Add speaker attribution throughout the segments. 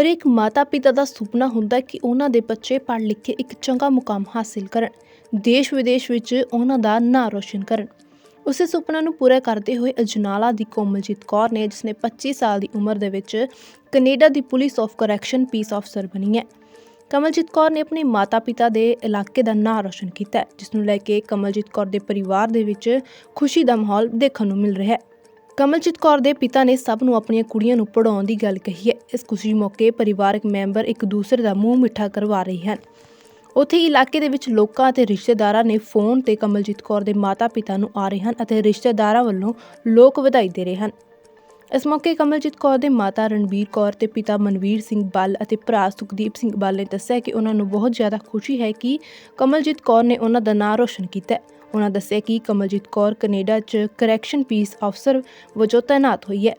Speaker 1: ਹਰੇਕ ਮਾਤਾ-ਪਿਤਾ ਦਾ ਸੁਪਨਾ ਹੁੰਦਾ ਹੈ ਕਿ ਉਹਨਾਂ ਦੇ ਬੱਚੇ ਪੜ੍ਹ ਲਿਖ ਕੇ ਇੱਕ ਚੰਗਾ ਮੁਕਾਮ ਹਾਸਿਲ ਕਰਨ ਦੇਸ਼ ਵਿਦੇਸ਼ ਵਿੱਚ ਉਹਨਾਂ ਦਾ ਨਾਂ ਰੋਸ਼ਨ ਕਰਨ। ਉਸੇ ਸੁਪਨਾ ਨੂੰ ਪੂਰਾ ਕਰਦੇ ਹੋਏ ਅਜਨਾਲਾ ਦੀ ਕੋਮਲਜੀਤ ਕੌਰ ਨੇ, ਜਿਸਨੇ 25 ਸਾਲ ਦੀ ਉਮਰ ਦੇ ਵਿੱਚ Canada the police of correction peace officer ਬਣੀ ਹੈ। ਕਮਲਜੀਤ ਕੌਰ ਨੇ ਆਪਣੇ ਮਾਤਾ-ਪਿਤਾ ਦੇ ਇਲਾਕੇ ਦਾ ਨਾਂ ਰੋਸ਼ਨ ਕੀਤਾ ਜਿਸ ਨੂੰ ਲੈ ਕੇ ਕਮਲਜੀਤ ਕੌਰ ਦੇ ਪਰਿਵਾਰ ਦੇ ਵਿੱਚ ਖੁਸ਼ੀ ਦਾ ਮਾਹੌਲ ਦੇਖਣ ਨੂੰ ਮਿਲ ਰਿਹਾ ਹੈ। ਕਮਲਜੀਤ ਕੌਰ ਦੇ ਪਿਤਾ ਨੇ ਸਭ ਨੂੰ ਆਪਣੀਆਂ ਕੁੜੀਆਂ ਨੂੰ ਪੜਾਉਣ ਦੀ ਗੱਲ ਕਹੀ ਹੈ। ਇਸ ਖੁਸ਼ੀ ਮੌਕੇ ਪਰਿਵਾਰਕ ਮੈਂਬਰ ਇੱਕ ਦੂਸਰੇ ਦਾ ਮੂੰਹ ਮਿੱਠਾ ਕਰਵਾ ਰਹੇ ਹਨ। ਉੱਥੇ ਹੀ ਇਲਾਕੇ ਦੇ ਵਿੱਚ ਲੋਕਾਂ ਅਤੇ ਰਿਸ਼ਤੇਦਾਰਾਂ ਨੇ ਫੋਨ ਤੇ ਕਮਲਜੀਤ ਕੌਰ ਦੇ ਮਾਤਾ-ਪਿਤਾ ਨੂੰ ਆ ਰਹੇ ਹਨ ਅਤੇ ਰਿਸ਼ਤੇਦਾਰਾਂ ਵੱਲੋਂ ਲੋਕ ਵਧਾਈ ਦੇ ਰਹੇ ਹਨ। ਇਸ ਮੌਕੇ ਕਮਲਜੀਤ ਕੌਰ ਦੇ ਮਾਤਾ ਰਣਬੀਰ ਕੌਰ ਤੇ ਪਿਤਾ ਮਨਵੀਰ ਸਿੰਘ ਬੱਲ ਅਤੇ ਭਰਾ ਸੁਖਦੀਪ ਸਿੰਘ ਬੱਲ ਨੇ ਦੱਸਿਆ ਕਿ ਉਹਨਾਂ ਨੂੰ ਬਹੁਤ ਜ਼ਿਆਦਾ ਖੁਸ਼ੀ ਹੈ ਕਿ ਕਮਲਜੀਤ ਕੌਰ ਨੇ ਉਹਨਾਂ ਦਾ ਨਾਂ ਰੋਸ਼ਨ ਕੀਤਾ ਹੈ। ਉਹਨਾਂ ਦੱਸਿਆ ਕਿ ਕਮਲਜੀਤ ਕੌਰ ਕੈਨੇਡਾ 'ਚ ਕਰੈਕਸ਼ਨ ਪੀਸ ਅਫਸਰ ਵਜੋਂ ਤਾਇਨਾਤ ਹੋਈ ਹੈ।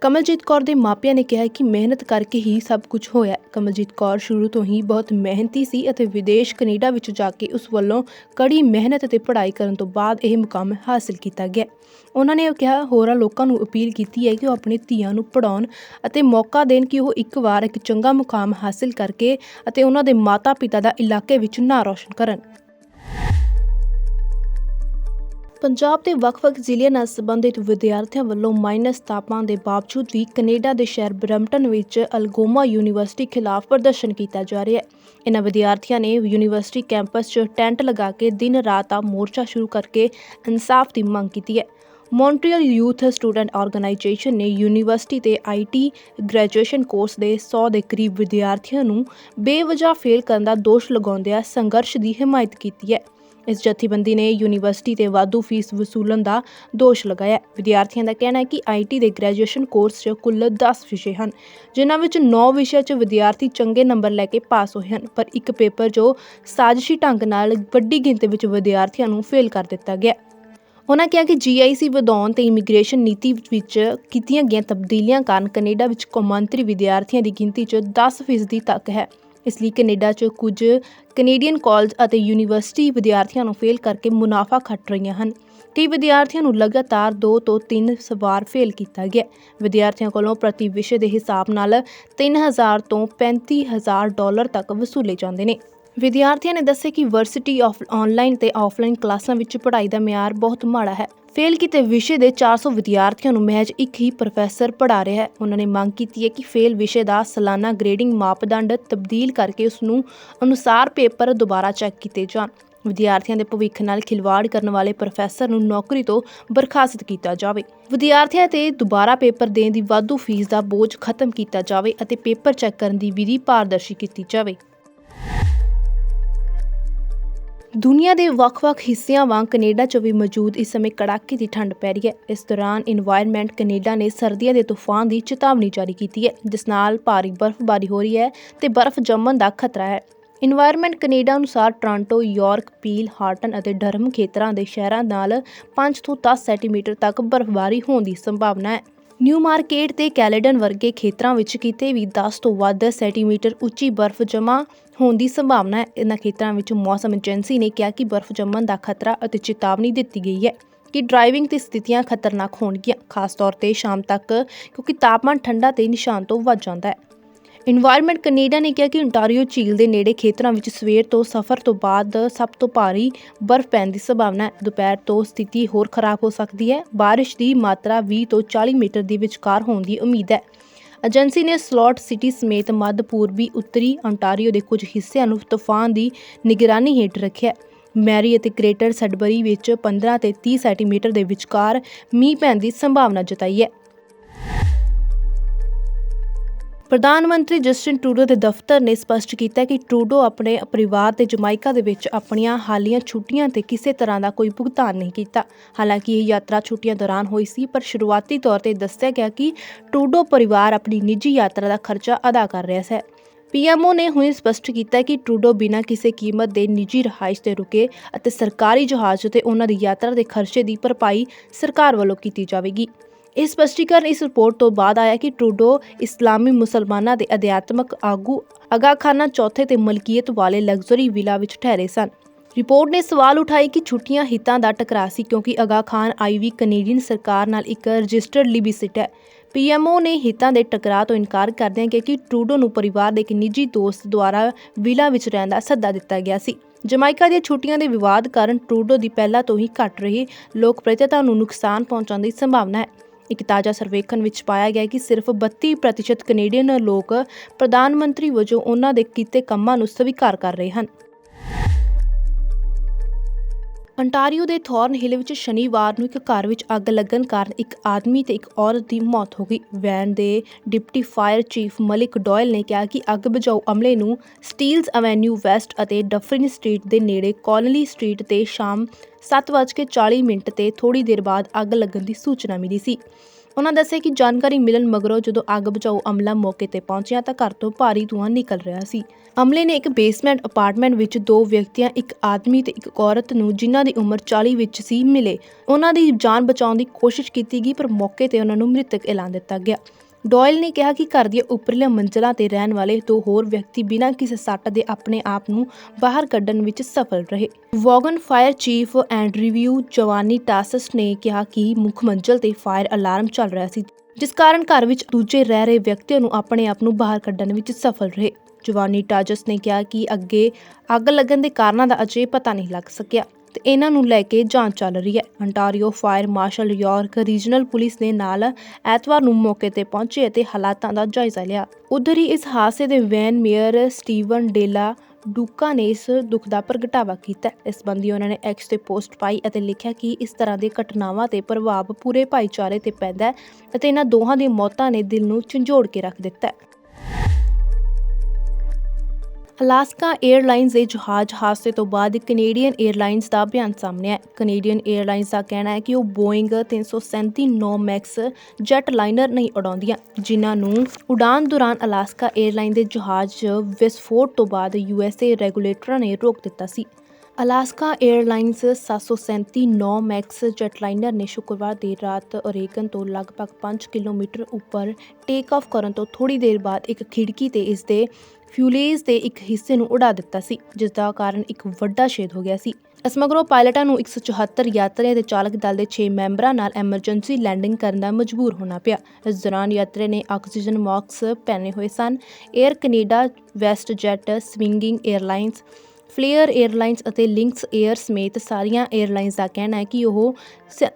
Speaker 1: ਕਮਲਜੀਤ ਕੌਰ ਦੇ ਮਾਪਿਆਂ ਨੇ ਕਿਹਾ ਕਿ ਮਿਹਨਤ ਕਰਕੇ ਹੀ ਸਭ ਕੁਝ ਹੋਇਆ। ਕਮਲਜੀਤ ਕੌਰ ਸ਼ੁਰੂ ਤੋਂ ਹੀ ਬਹੁਤ ਮਿਹਨਤੀ ਸੀ ਅਤੇ ਵਿਦੇਸ਼ ਕੈਨੇਡਾ ਵਿੱਚ ਜਾ ਕੇ ਉਸ ਵੱਲੋਂ ਕੜੀ ਮਿਹਨਤ ਅਤੇ ਪੜ੍ਹਾਈ ਕਰਨ ਤੋਂ ਬਾਅਦ ਇਹ ਮੁਕਾਮ ਹਾਸਲ ਕੀਤਾ ਗਿਆ। ਉਹਨਾਂ ਨੇ ਕਿਹਾ, ਹੋਰਾਂ ਲੋਕਾਂ ਨੂੰ ਅਪੀਲ ਕੀਤੀ ਹੈ ਕਿ ਉਹ ਆਪਣੀ ਧੀਆਂ ਨੂੰ ਪੜਾਉਣ ਅਤੇ ਮੌਕਾ ਦੇਣ ਕਿ ਉਹ ਇੱਕ ਵਾਰ ਇੱਕ ਚੰਗਾ ਮੁਕਾਮ ਹਾਸਲ ਕਰਕੇ ਅਤੇ ਉਹਨਾਂ ਦੇ ਮਾਤਾ-ਪਿਤਾ ਦਾ ਇਲਾਕੇ ਵਿੱਚ ਨਾਂ ਰੌਸ਼ਨ ਕਰਨ। ਪੰਜਾਬ ਦੇ ਵੱਖ-ਵੱਖ ਜ਼ਿਲ੍ਹਿਆਂ ਨਾਲ ਸੰਬੰਧਿਤ ਵਿਦਿਆਰਥੀਆਂ ਵੱਲੋਂ ਮਾਈਨਸ ਤਾਪਮਾਨ ਦੇ ਬਾਵਜੂਦ ਵੀ ਕੈਨੇਡਾ ਦੇ ਸ਼ਹਿਰ ਬਰੈਂਪਟਨ ਵਿੱਚ ਅਲਗੋਮਾ ਯੂਨੀਵਰਸਿਟੀ ਖਿਲਾਫ ਪ੍ਰਦਰਸ਼ਨ ਕੀਤਾ ਜਾ ਰਿਹਾ ਹੈ। ਇਨ੍ਹਾਂ ਵਿਦਿਆਰਥੀਆਂ ਨੇ ਯੂਨੀਵਰਸਿਟੀ ਕੈਂਪਸ 'ਚ ਟੈਂਟ ਲਗਾ ਕੇ ਦਿਨ ਰਾਤ ਦਾ ਮੋਰਚਾ ਸ਼ੁਰੂ ਕਰਕੇ ਇਨਸਾਫ ਦੀ ਮੰਗ ਕੀਤੀ ਹੈ। ਮੌਂਟਰੀਅਲ ਯੂਥ ਸਟੂਡੈਂਟ ਆਰਗੇਨਾਈਜੇਸ਼ਨ ਨੇ ਯੂਨੀਵਰਸਿਟੀ ਤੇ ਆਈਟੀ ਗ੍ਰੈਜੂਏਸ਼ਨ ਕੋਰਸ ਦੇ 100 ਦੇ ਕਰੀਬ ਵਿਦਿਆਰਥੀਆਂ ਨੂੰ ਬੇਵਜ੍ਹਾ ਫੇਲ ਕਰਨ ਦਾ ਦੋਸ਼ ਲਗਾਉਂਦਿਆਂ ਸੰਘਰਸ਼ ਦੀ ਹਮਾਇਤ ਕੀਤੀ ਹੈ। ਇਸ ਜਥੇਬੰਦੀ ਨੇ ਯੂਨੀਵਰਸਿਟੀ ਤੇ ਵਾਧੂ ਫੀਸ ਵਸੂਲਣ ਦਾ ਦੋਸ਼ ਲਗਾਇਆ ਹੈ। ਵਿਦਿਆਰਥੀਆਂ ਦਾ ਕਹਿਣਾ ਹੈ ਕਿ ਆਈਟੀ ਦੇ ਗ੍ਰੈਜੂਏਸ਼ਨ ਕੋਰਸ 'ਚ ਕੁੱਲ 10 ਵਿਸ਼ੇ ਹਨ, ਜਿਨ੍ਹਾਂ ਵਿੱਚ 9 ਵਿਸ਼ਿਆਂ 'ਚ ਵਿਦਿਆਰਥੀ ਚੰਗੇ ਨੰਬਰ ਲੈ ਕੇ ਪਾਸ ਹੋਏ ਹਨ, ਪਰ ਇੱਕ ਪੇਪਰ 'ਚੋਂ ਸਾਜ਼ਿਸ਼ੀ ਢੰਗ ਨਾਲ ਵੱਡੀ ਗਿਣਤੀ ਵਿੱਚ ਵਿਦਿਆਰਥੀਆਂ ਨੂੰ ਫੇਲ ਕਰ ਦਿੱਤਾ ਗਿਆ ਉਹਨਾਂ ਕਿਹਾ ਕਿ ਜੀਆਈਸੀ ਵਧਾਉਣ ਤੇ ਇਮੀਗ੍ਰੇਸ਼ਨ ਨੀਤੀ ਵਿੱਚ ਕੀਤੀਆਂ ਗਈਆਂ ਤਬਦੀਲੀਆਂ ਕਾਰਨ ਕੈਨੇਡਾ ਵਿੱਚ ਕੌਮਾਂਤਰੀ ਵਿਦਿਆਰਥੀਆਂ ਦੀ ਗਿਣਤੀ 'ਚ 10% ਤੱਕ ਹੈ ਇਸ ਲਈ ਕੈਨੇਡਾ 'ਚ ਕੁਝ ਕੈਨੇਡੀਅਨ ਕਾਲਜ ਅਤੇ ਯੂਨੀਵਰਸਿਟੀ ਵਿਦਿਆਰਥੀਆਂ ਨੂੰ ਫੇਲ ਕਰਕੇ ਮੁਨਾਫਾ ਖੱਟ ਰਹੀਆਂ ਹਨ। ਕਈ ਵਿਦਿਆਰਥੀਆਂ ਨੂੰ ਲਗਾਤਾਰ 2 ਤੋਂ 3 ਸਵਾਰ ਫੇਲ ਕੀਤਾ ਗਿਆ। ਵਿਦਿਆਰਥੀਆਂ ਕੋਲੋਂ ਪ੍ਰਤੀ ਵਿਸ਼ੇ ਦੇ ਹਿਸਾਬ ਨਾਲ 3000 ਤੋਂ 35000 ਡਾਲਰ ਤੱਕ ਵਸੂਲੇ ਜਾਂਦੇ ਨੇ। ਵਿਦਿਆਰਥੀਆਂ ਨੇ ਦੱਸਿਆ ਕਿ ਵਰਸਿਟੀ ਆਫ ਆਨਲਾਈਨ ਤੇ ਆਫਲਾਈਨ ਕਲਾਸਾਂ ਵਿੱਚ ਪੜ੍ਹਾਈ ਦਾ ਮਿਆਰ ਬਹੁਤ ਮਾੜਾ ਹੈ। ਫੇਲ ਕੀਤੇ ਵਿਸ਼ੇ ਦੇ 400 ਵਿਦਿਆਰਥੀਆਂ ਨੂੰ ਮਹਿਜ ਇੱਕ ਹੀ ਪ੍ਰੋਫੈਸਰ ਪੜ੍ਹਾ ਰਿਹਾ ਹੈ। ਉਹਨਾਂ ਨੇ ਮੰਗ ਕੀਤੀ ਹੈ ਕਿ ਫੇਲ ਵਿਸ਼ੇ ਦਾ ਸਾਲਾਨਾ ਗ੍ਰੇਡਿੰਗ ਮਾਪਦੰਡ ਤਬਦੀਲ ਕਰਕੇ ਉਸ ਨੂੰ ਅਨੁਸਾਰ ਪੇਪਰ ਦੁਬਾਰਾ ਚੈੱਕ ਕੀਤੇ ਜਾਣ। ਵਿਦਿਆਰਥੀਆਂ ਦੇ ਭਵਿੱਖ ਨਾਲ ਖਿਲਵਾੜ ਕਰਨ ਵਾਲੇ ਪ੍ਰੋਫੈਸਰ ਨੂੰ ਨੌਕਰੀ ਤੋਂ ਬਰਖਾਸਤ ਕੀਤਾ ਜਾਵੇ। ਵਿਦਿਆਰਥੀਆਂ ਤੇ ਦੁਬਾਰਾ ਪੇਪਰ ਦੇਣ ਦੀ ਵਾਧੂ ਫੀਸ ਦਾ ਬੋਝ ਖਤਮ ਕੀਤਾ ਜਾਵੇ ਅਤੇ ਪੇਪਰ ਚੈੱਕ ਕਰਨ ਦੀ ਵਿਧੀ ਪਾਰਦਰਸ਼ੀ ਕੀਤੀ ਜਾਵੇ। ਦੁਨੀਆ ਦੇ ਵੱਖ-ਵੱਖ ਹਿੱਸਿਆਂ ਵਾਂਗ ਕੈਨੇਡਾ 'ਚ ਵੀ ਮੌਜੂਦ ਇਸ ਸਮੇਂ ਕੜਾਕੇ ਦੀ ਠੰਡ ਪੈ ਰਹੀ ਹੈ। ਇਸ ਦੌਰਾਨ এনवायरमेंट ਕੈਨੇਡਾ ਨੇ ਸਰਦੀਆਂ ਦੇ ਤੂਫਾਨ ਦੀ ਚੇਤਾਵਨੀ ਜਾਰੀ ਕੀਤੀ ਹੈ ਜਿਸ ਨਾਲ ਭਾਰੀ ਬਰਫ਼ਬਾਰੀ ਹੋ ਰਹੀ ਹੈ ਤੇ ਬਰਫ਼ ਜੰਮਣ ਦਾ ਖਤਰਾ ਹੈ। এনवायरमेंट ਕੈਨੇਡਾ ਅਨੁਸਾਰ ਟ੍ਰਾਂਟੋ, ਯਾਰਕ, ਪੀਲ, ਹਾਰਟਨ ਅਤੇ ਡਰਮ ਖੇਤਰਾਂ ਦੇ ਸ਼ਹਿਰਾਂ ਨਾਲ 5 ਤੋਂ 10 ਸੈਂਟੀਮੀਟਰ ਤੱਕ ਬਰਫ਼ਬਾਰੀ ਹੋਣ ਦੀ ਸੰਭਾਵਨਾ ਹੈ। ਨਿਊ ਮਾਰਕੀਟ ਤੇ ਕੈਲੇਡਨ ਵਰਗੇ ਖੇਤਰਾਂ ਵਿੱਚ ਕਿਤੇ ਵੀ 10 ਤੋਂ ਵੱਧ ਸੈਂਟੀਮੀਟਰ ਉੱਚੀ ਬਰਫ਼ ਜਮ੍ਹਾਂ ਹੋਣ ਦੀ ਸੰਭਾਵਨਾ ਹੈ। ਇਹਨਾਂ ਖੇਤਰਾਂ ਵਿੱਚ ਮੌਸਮ ਏਜੰਸੀ ਨੇ ਕਿਹਾ ਕਿ ਬਰਫ਼ ਜੰਮਣ ਦਾ ਖਤਰਾ ਅਤੇ ਚੇਤਾਵਨੀ ਦਿੱਤੀ ਗਈ ਹੈ ਕਿ ਡਰਾਈਵਿੰਗ ਤੇ ਸਥਿਤੀਆਂ ਖਤਰਨਾਕ ਹੋਣਗੀਆਂ, ਖਾਸ ਤੌਰ ਤੇ ਸ਼ਾਮ ਤੱਕ, ਕਿਉਂਕਿ ਤਾਪਮਾਨ ਠੰਡਾ ਤੇ ਨਿਸ਼ਾਨ ਤੋਂ ਵੱਧ ਜਾਂਦਾ ਹੈ। ਇਨਵਾਇਰਨਮੈਂਟ ਕੈਨੇਡਾ ਨੇ ਕਿਹਾ ਕਿ ਓਨਟਾਰੀਓ ਝੀਲ ਦੇ ਨੇੜੇ ਖੇਤਰਾਂ ਵਿੱਚ ਸਵੇਰ ਤੋਂ ਸਫ਼ਰ ਤੋਂ ਬਾਅਦ ਸਭ ਤੋਂ ਭਾਰੀ ਬਰਫ਼ ਪੈਣ ਦੀ ਸੰਭਾਵਨਾ ਹੈ। ਦੁਪਹਿਰ ਤੋਂ ਸਥਿਤੀ ਹੋਰ ਖਰਾਬ ਹੋ ਸਕਦੀ ਹੈ। بارش ਦੀ ਮਾਤਰਾ 20 ਤੋਂ 40 ਮੀਟਰ ਦੀ ਵਿਚਕਾਰ ਹੋਣ ਦੀ ਉਮੀਦ ਹੈ। ਏਜੰਸੀ ਨੇ ਸਲੌਟ ਸਿਟੀ ਸਮੇਤ ਮੱਧ ਪੂਰਬੀ ਉੱਤਰੀ ਓਨਟਾਰੀਓ ਦੇ ਕੁਝ ਹਿੱਸਿਆਂ ਨੂੰ ਤੂਫਾਨ ਦੀ ਨਿਗਰਾਨੀ ਹੇਠ ਰੱਖਿਆ ਮੈਰੀ ਅਤੇ ਗ੍ਰੇਟਰ ਸਡਬਰੀ ਵਿੱਚ 15 ਤੇ 30 ਸੈਂਟੀਮੀਟਰ ਦੇ ਵਿਚਕਾਰ ਮੀਂਹ ਪੈਣ ਦੀ ਸੰਭਾਵਨਾ ਜਤਾਈ ਹੈ। ਪ੍ਰਧਾਨ ਮੰਤਰੀ ਜਸਟਿਨ ਟਰੂਡੋ ਦੇ ਦਫ਼ਤਰ ਨੇ ਸਪਸ਼ਟ ਕੀਤਾ ਕਿ ਟਰੂਡੋ ਆਪਣੇ ਪਰਿਵਾਰ ਤੇ ਜਮਾਇਕਾ ਦੇ ਵਿੱਚ ਆਪਣੀਆਂ ਹਾਲੀਆਂ ਛੁੱਟੀਆਂ ਤੇ ਕਿਸੇ ਤਰ੍ਹਾਂ ਦਾ ਕੋਈ ਭੁਗਤਾਨ ਨਹੀਂ ਕੀਤਾ। ਹਾਲਾਂਕਿ ਇਹ ਯਾਤਰਾ ਛੁੱਟੀਆਂ ਦੌਰਾਨ ਹੋਈ ਸੀ, ਪਰ ਸ਼ੁਰੂਆਤੀ ਤੌਰ ਤੇ ਦੱਸਿਆ ਗਿਆ ਕਿ ਟਰੂਡੋ ਪਰਿਵਾਰ ਆਪਣੀ ਨਿੱਜੀ ਯਾਤਰਾ ਦਾ ਖਰਚਾ ਅਦਾ ਕਰ ਰਿਹਾ ਹੈ ਪੀਐਮਓ ਨੇ ਹੁਣ ਸਪਸ਼ਟ ਕੀਤਾ ਕਿ ਟਰੂਡੋ ਬਿਨਾਂ ਕਿਸੇ ਕੀਮਤ ਦੇ ਨਿੱਜੀ ਰਹਾਇਸ਼ ਤੇ ਰੁਕੇ ਅਤੇ ਸਰਕਾਰੀ ਜਹਾਜ਼ ਤੇ ਉਹਨਾਂ ਦੀ ਯਾਤਰਾ ਦੇ ਖਰਚੇ ਦੀ ਭਰਪਾਈ ਸਰਕਾਰ ਵੱਲੋਂ ਕੀਤੀ ਜਾਵੇਗੀ। ਇਹ ਸਪਸ਼ਟੀਕਰਨ ਇਸ ਰਿਪੋਰਟ ਤੋਂ ਬਾਅਦ ਆਇਆ ਕਿ ਟਰੂਡੋ ਇਸਲਾਮੀ ਮੁਸਲਮਾਨਾਂ ਦੇ ਅਧਿਆਤਮਕ ਆਗੂ ਅਗਾ ਖਾਨਾ ਚੌਥੇ ਤੇ ਮਲਕੀਅਤ ਵਾਲੇ ਲਗਜ਼ਰੀ ਵਿਲਾ ਵਿੱਚ ਠਹਿਰੇ ਸਨ। ਰਿਪੋਰਟ ਨੇ ਸਵਾਲ ਉਠਾਏ ਕਿ ਛੁੱਟੀਆਂ ਹਿੱਤਾਂ ਦਾ ਟਕਰਾਅ ਸੀ ਕਿਉਂਕਿ ਅਗਾ ਖਾਨ ਆਈਵੀ ਕੈਨੇਡੀਅਨ ਸਰਕਾਰ ਨਾਲ ਇੱਕ ਰਜਿਸਟਰਡ ਲਿਬਿਸਿਟ ਹੈ। ਪੀਐਮਓ ਨੇ ਹਿੱਤਾਂ ਦੇ ਟਕਰਾਅ ਤੋਂ ਇਨਕਾਰ ਕਰਦਿਆਂ ਕਿਹਾ ਕਿ ਟਰੂਡੋ ਨੂੰ ਪਰਿਵਾਰ ਦੇ ਇੱਕ ਨਿੱਜੀ ਦੋਸਤ ਦੁਆਰਾ ਵਿਲਾ ਵਿੱਚ ਰਹਿਣ ਦਾ ਸੱਦਾ ਦਿੱਤਾ ਗਿਆ ਸੀ। ਜਮਾਇਕਾ ਦੀਆਂ ਛੁੱਟੀਆਂ ਦੇ ਵਿਵਾਦ ਕਾਰਨ ਟਰੂਡੋ ਦੀ ਪਹਿਲਾਂ ਤੋਂ ਹੀ ਘਟ ਰਹੀ ਲੋਕਪ੍ਰਿਯਤਾ ਨੂੰ ਨੁਕਸਾਨ ਪਹੁੰਚਾਉਣ ਦੀ ਸੰਭਾਵਨਾ ਹੈ। ਇੱਕ ਤਾਜ਼ਾ ਸਰਵੇਖਣ ਵਿੱਚ ਪਾਇਆ ਗਿਆ ਕਿ ਸਿਰਫ 32% ਕੈਨੇਡੀਅਨ ਲੋਕ ਪ੍ਰਧਾਨ ਮੰਤਰੀ ਵਜੋਂ ਉਹਨਾਂ ਦੇ ਕੀਤੇ ਕੰਮਾਂ ਨੂੰ ਸਵੀਕਾਰ ਕਰ ਰਹੇ ਹਨ। ਅੰਟਾਰੀਓ ਦੇ ਥੌਰਨ ਹਿੱਲ ਵਿੱਚ ਸ਼ਨੀਵਾਰ ਨੂੰ ਇੱਕ ਘਰ ਵਿੱਚ ਅੱਗ ਲੱਗਣ ਕਾਰਨ ਇੱਕ ਆਦਮੀ ਤੇ ਇੱਕ ਔਰਤ ਦੀ ਮੌਤ ਹੋ ਗਈ। ਵੈਨ ਦੇ deputy fire chief Malik Doyle ਨੇ ਕਿਹਾ ਕਿ ਅੱਗ ਬੁਝਾਊ ਅਮਲੇ ਨੂੰ ਸਟੀਲਜ਼ ਐਵੇਨਿਊ ਵੈਸਟ ਅਤੇ ਡਫਰਿਨ ਸਟਰੀਟ ਦੇ ਨੇੜੇ ਕਾਲਨੀ ਸਟਰੀਟ ਤੇ ਸ਼ਾਮ 7:40 ਮਿੰਟ ਤੇ ਥੋੜੀ ਦੇਰ ਬਾਅਦ ਅੱਗ ਲੱਗਣ ਦੀ ਸੂਚਨਾ ਮਿਲੀ ਸੀ। ਉਹਨਾਂ ਦੱਸਿਆ ਕਿ ਜਾਣਕਾਰੀ ਮਿਲਣ ਮਗਰੋਂ ਜਦੋਂ ਅੱਗ ਬੁਝਾਊ ਅਮਲਾ ਮੌਕੇ ਤੇ ਪਹੁੰਚਿਆ ਤਾਂ ਘਰ ਤੋਂ ਭਾਰੀ ਧੂੰਆਂ ਨਿਕਲ ਰਿਹਾ ਸੀ। ਅਮਲੇ ਨੇ ਇੱਕ ਬੇਸਮੈਂਟ ਅਪਾਰਟਮੈਂਟ ਵਿੱਚ ਦੋ ਵਿਅਕਤੀਆਂ, ਇੱਕ ਆਦਮੀ ਤੇ ਇੱਕ ਔਰਤ ਨੂੰ ਜਿਨ੍ਹਾਂ ਦੀ ਉਮਰ 40 ਵਿੱਚ ਸੀ ਮਿਲੇ। ਉਹਨਾਂ ਦੀ ਜਾਨ ਬਚਾਉਣ ਦੀ ਕੋਸ਼ਿਸ਼ ਕੀਤੀ ਗਈ, ਪਰ ਮੌਕੇ ਤੇ ਉਹਨਾਂ ਨੂੰ ਮ੍ਰਿਤਕ ਐਲਾਨ ਦਿੱਤਾ ਗਿਆ। ਡੋਇਲ ਨੇ ਕਿਹਾ ਕਿ ਘਰ ਦੀਆਂ ਉੱਪਰਲੀਆਂ ਮੰਜ਼ਲਾਂ ਤੇ ਰਹਿਣ ਵਾਲੇ ਦੋ ਹੋਰ ਵਿਅਕਤੀ ਬਿਨਾਂ ਕਿਸੇ ਸੱਟ ਦੇ ਆਪਣੇ ਆਪ ਨੂੰ ਬਾਹਰ ਕੱਢਣ ਵਿੱਚ ਸਫਲ ਰਹੇ। Vaughan fire chief Andrew Zvanitajs ਨੇ ਕਿਹਾ ਕਿ ਮੁੱਖ ਮੰਜ਼ਲ ਤੇ ਫਾਇਰ ਅਲਾਰਮ ਚੱਲ ਰਿਹਾ ਸੀ, ਜਿਸ ਕਾਰਨ ਘਰ ਵਿੱਚ ਦੂਜੇ ਰਹਿ ਰਹੇ ਵਿਅਕਤੀਆਂ ਨੂੰ ਆਪਣੇ ਆਪ ਨੂੰ ਬਾਹਰ ਕੱਢਣ ਵਿੱਚ ਸਫਲ ਰਹੇ। ਜਵਾਨੀ ਟਾਜਸ ਨੇ ਕਿਹਾ ਕਿ ਅੱਗੇ ਅੱਗ ਲੱਗਣ ਦੇ ਕਾਰਨਾਂ ਦਾ ਅਜੇ ਪਤਾ ਨਹੀਂ ਲੱਗ ਸਕਿਆ। ਤੇ ਇਹਨਾਂ ਨੂੰ ਲੈ ਕੇ ਜਾਂਚ ਚੱਲ ਰਹੀ ਹੈ। Ontario fire marshal York regional police ਦੇ ਨਾਲ ਐਤਵਾਰ ਨੂੰ ਮੌਕੇ ਤੇ ਪਹੁੰਚੇ ਅਤੇ ਹਾਲਾਤਾਂ ਦਾ ਜਾਇਜ਼ਾ ਲਿਆ। ਉਧਰ ਹੀ ਇਸ ਹਾਦਸੇ ਦੇ Vaughan mayor Steven Del Duca ਨੇ ਇਸ ਦੁੱਖ ਦਾ ਪ੍ਰਗਟਾਵਾ ਕੀਤਾ। ਇਸ ਸੰਬੰਧੀ ਉਹਨਾਂ ਨੇ ਐਕਸ ਤੇ ਪੋਸਟ ਪਾਈ ਅਤੇ ਲਿਖਿਆ ਕਿ ਇਸ ਤਰ੍ਹਾਂ ਦੇ ਘਟਨਾਵਾਂ ਤੇ ਪ੍ਰਭਾਵ ਪੂਰੇ ਭਾਈਚਾਰੇ ਤੇ ਪੈਂਦਾ ਹੈ ਅਤੇ ਇਹਨਾਂ ਦੋਹਾਂ ਦੀਆਂ ਮੌਤਾਂ ਨੇ ਦਿਲ ਨੂੰ ਝੰਜੋੜ ਕੇ ਰੱਖ ਦਿੱਤਾ ਹੈ। ਅਲਾਸਕਾ 에ਅਰਲਾਈਨਜ਼ ਦੇ ਜਹਾਜ਼ ਹਾਦਸੇ ਤੋਂ ਬਾਅਦ ਕੈਨੇਡੀਅਨ 에ਅਰਲਾਈਨਜ਼ ਦਾ ਬਿਆਨ ਸਾਹਮਣੇ ਆਇਆ। ਕੈਨੇਡੀਅਨ 에ਅਰਲਾਈਨਜ਼ ਦਾ ਕਹਿਣਾ ਹੈ ਕਿ ਉਹ ਬੋਇੰਗ 337 9 ਮੈਕਸ ਜੈਟ ਲਾਈਨਰ ਨਹੀਂ ਉਡਾਉਂਦੀਆਂ, ਜਿਨ੍ਹਾਂ ਨੂੰ ਉਡਾਨ ਦੌਰਾਨ ਅਲਾਸਕਾ 에ਅਰਲਾਈਨ ਦੇ ਜਹਾਜ਼ ਵਿਸਫੋਟ ਤੋਂ ਬਾਅਦ ਯੂਐਸਏ ਰੈਗੂਲੇਟਰਾਂ ਨੇ ਰੋਕ ਦਿੱਤਾ ਸੀ। ਅਲਾਸਕਾ 에ਅਰਲਾਈਨਸ 737 9 ਮੈਕਸ ਜੈਟਲਾਈਨਰ ਨੇ ਸ਼ੁੱਕਰਵਾਰ ਦੇਰ ਰਾਤ ਓਰੇਗਨ ਤੋਂ ਲਗਭਗ 5 ਕਿਲੋਮੀਟਰ ਉੱਪਰ ਟੇਕ ਆਫ ਕਰਨ ਤੋਂ ਥੋੜੀ ਦੇਰ ਬਾਅਦ ਇੱਕ ਖਿੜਕੀ ਤੇ ਇਸ ਦੇ ਫਿਊਲੇਜ ਦੇ ਇੱਕ ਹਿੱਸੇ ਨੂੰ ਉਡਾ ਦਿੱਤਾ ਸੀ, ਜਿਸ ਦਾ ਕਾਰਨ ਇੱਕ ਵੱਡਾ ਛੇਦ ਹੋ ਗਿਆ ਸੀ। ਇਸ ਮਗਰੋਂ ਪਾਇਲਟਾਂ ਨੂੰ 174 ਯਾਤਰੀਆਂ ਦੇ ਚਾਲਕ ਦਲ ਦੇ 6 ਮੈਂਬਰਾਂ ਨਾਲ ਐਮਰਜੈਂਸੀ ਲੈਂਡਿੰਗ ਕਰਨ ਦਾ ਮਜਬੂਰ ਹੋਣਾ ਪਿਆ। ਇਸ ਦੌਰਾਨ ਯਾਤਰੀ ਨੇ ਆਕਸੀਜਨ ਮਾਸਕ ਪਹਿਨੇ ਹੋਏ ਸਨ। Air Canada WestJet Sunwing Airlines Flair Airlines ਅਤੇ ਲਿੰਕਸ 에ਅਰ ਸਮੇਤ ਸਾਰੀਆਂ 에ਅਰਲਾਈਨਸ ਦਾ ਕਹਿਣਾ ਹੈ ਕਿ ਉਹ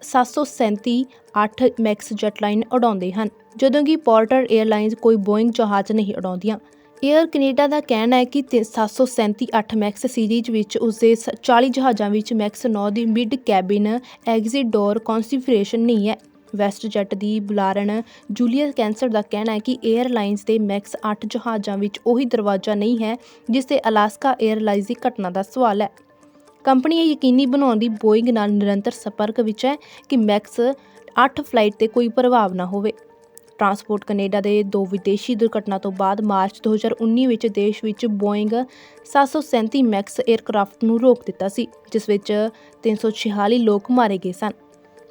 Speaker 1: 737 8 ਮੈਕਸ ਜੈਟ ਲਾਈਨ ਉਡਾਉਂਦੇ ਹਨ। ਜਦੋਂ ਕਿ ਪੋਰਟਰ 에ਅਰਲਾਈਨਸ ਕੋਈ ਬੋਇੰਗ ਜਹਾਜ਼ ਨਹੀਂ ਉਡਾਉਂਦੀਆਂ। ਏਅਰ ਕੈਨੇਡਾ ਦਾ ਕਹਿਣਾ ਹੈ ਕਿ 737 8 ਮੈਕਸ ਸੀਰੀਜ਼ ਵਿੱਚ ਉਸਦੇ 40 ਜਹਾਜ਼ਾਂ ਵਿੱਚ ਮੈਕਸ 9 ਦੀ mid cabin exit door configuration ਨਹੀਂ ਹੈ। ਵੈਸਟ ਜੈੱਟ ਦੀ ਬੁਲਾਰਨ ਜੂਲੀਅਸ ਕੈਂਸਰ ਦਾ ਕਹਿਣਾ ਹੈ ਕਿ 에ਅਰਲਾਈਨਸ ਦੇ ਮੈਕਸ 8 ਜਹਾਜ਼ਾਂ ਵਿੱਚ ਉਹੀ ਦਰਵਾਜ਼ਾ ਨਹੀਂ ਹੈ, ਜਿਸ ਤੇ ਅਲਾਸਕਾ 에ਅਰਲਾਈਨਸ ਦੀ ਘਟਨਾ ਦਾ ਸਵਾਲ ਹੈ। ਕੰਪਨੀ ਇਹ ਯਕੀਨੀ ਬਣਾਉਣ ਦੀ ਬੋਇੰਗ ਨਾਲ ਨਿਰੰਤਰ ਸੰਪਰਕ ਵਿੱਚ ਹੈ ਕਿ ਮੈਕਸ 8 ਫਲਾਈਟ ਤੇ ਕੋਈ ਪ੍ਰਭਾਵ ਨਾ ਹੋਵੇ। ਟਰਾਂਸਪੋਰਟ ਕੈਨੇਡਾ ਦੇ ਦੋ ਵਿਦੇਸ਼ੀ ਦੁਰਘਟਨਾ ਤੋਂ ਬਾਅਦ ਮਾਰਚ 2019 ਵਿੱਚ ਦੇਸ਼ ਵਿੱਚ ਬੋਇੰਗ 737 ਮੈਕਸ 에ਅਰਕ੍ਰਾਫਟ ਨੂੰ ਰੋਕ ਦਿੱਤਾ ਸੀ, ਜਿਸ ਵਿੱਚ 346 ਲੋਕ ਮਾਰੇ ਗਏ ਸਨ।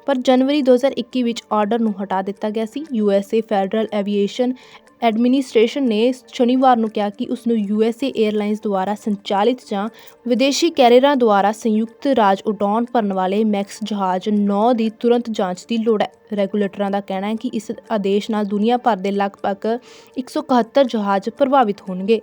Speaker 1: ਪਰ ਜਨਵਰੀ 2021 ਵਿੱਚ ਆਰਡਰ ਨੂੰ ਹਟਾ ਦਿੱਤਾ ਗਿਆ ਸੀ। ਯੂਐਸਏ ਫੈਡਰਲ ਐਵੀਏਸ਼ਨ ਐਡਮਿਨਿਸਟ੍ਰੇਸ਼ਨ ਨੇ ਸ਼ਨੀਵਾਰ ਨੂੰ ਕਿਹਾ ਕਿ ਉਸ ਨੂੰ ਯੂਐਸਏ 에ਅਰਲਾਈਨਸ ਦੁਆਰਾ ਸੰਚਾਲਿਤ ਜਾਂ ਵਿਦੇਸ਼ੀ ਕੈਰੀਅਰਾਂ ਦੁਆਰਾ ਸੰਯੁਕਤ ਰਾਜ ਉਡਾਣ ਭਰਨ ਵਾਲੇ ਮੈਕਸ ਜਹਾਜ਼ 9 ਦੀ ਤੁਰੰਤ ਜਾਂਚ ਦੀ ਲੋੜ ਹੈ। ਰੈਗੂਲੇਟਰਾਂ ਦਾ ਕਹਿਣਾ ਹੈ ਕਿ ਇਸ ਆਦੇਸ਼ ਨਾਲ ਦੁਨੀਆ ਭਰ ਦੇ ਲਗਭਗ 171 ਜਹਾਜ਼ ਪ੍ਰਭਾਵਿਤ ਹੋਣਗੇ।